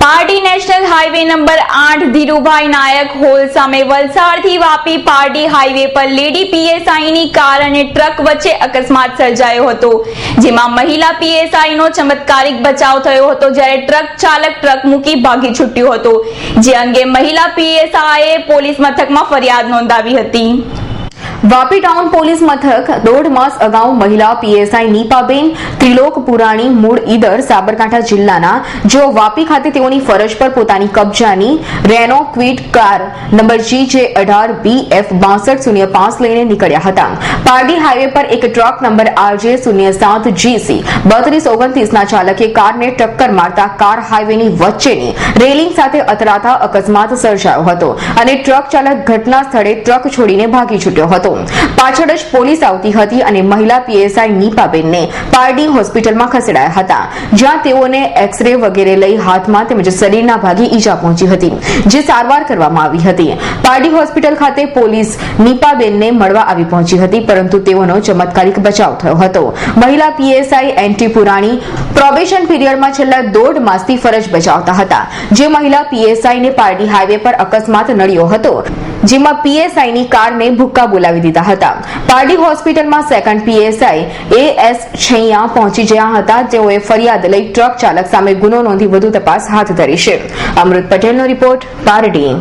Pardi national highway number આઠ ધીરુભાઈ નાયક hall સામે વલસાડથી વાપી પારડી હાઈવે પર લેડી પીએસઆઈની કાર અને ટ્રક વચ્ચે અકસ્માત સર્જાયો હતો, જેમાં મહિલા પીએસઆઈનો ચમત્કારિક બચાવ થયો હતો જ્યારે ટ્રક ચાલક ટ્રક મૂકી ભાગી છૂટ્યો હતો, જે અંગે મહિલા પીએસઆઈએ પોલીસ મથકમાં ફરિયાદ નોંધાવી હતી. વાપી ટાઉન પોલીસ મથક દોઢ માસ અગાઉ મહિલા પીએસઆઈ નીપાબેન, ત્રિલોક પુરાણી, મૂળ ઈદર સાબરકાંઠા જિલ્લાના, જેઓ વાપી ખાતે તેઓની ફરજ પર પોતાની કબજાની રેનો ક્વિડ કાર નંબર જી જે અઢાર બી એફ બાસઠ શૂન્ય પાંચ લઈને નીકળ્યા હતા. પારડી હાઈવે પર એક ટ્રક નંબર આરજે શૂન્ય સાત જીસી બત્રીસ ઓગણત્રીસના ચાલકે કારને ટક્કર મારતા કાર હાઈવેની વચ્ચેની રેલિંગ સાથે અથડાતા અકસ્માત સર્જાયો હતો અને ટ્રક ચાલક ઘટના સ્થળે ટ્રક છોડીને ભાગી છૂટ્યો હતો. પાછળ જ પોલીસ આવતી હતી અને મહિલા પીએસઆઈ નીપાબેનને પારડી હોસ્પિટલમાં ખસેડાયા હતા. જ્યાં તેઓને એક્સરે વગેરે લઈ હાથમાં તેમજ શરીરના ભાગે ઈજા પહોંચી હતી, જે સારવાર કરવામાં આવી હતી. પારડી હોસ્પિટલ ખાતે પોલીસ નીપાબેનને મળવા આવી પહોંચી હતી, પરંતુ તેઓનો ચમત્કારિક બચાવ થયો હતો. મહિલા પીએસઆઈ એન્ટી પુરાણી પ્રોબેશન પીરિયડમાં છેલ્લા દોઢ માસથી ફરજ બજાવતા હતા, જે મહિલા પીએસઆઈને પારડી હાઈવે પર અકસ્માત નડ્યો હતો. જેમાં પીએસઆઈની કારને ભુક્કા બોલાવી દીધા હતા. પારડી હોસ્પિટલમાં second PSI A S Chhaiya પહોંચી ગયા હતા. તેઓએ ફરિયાદ લઈ ટ્રક ચાલક સામે ગુનો નોંધી વધુ તપાસ હાથ ધરી છે. અમૃત પટેલનો રિપોર્ટ પારડી.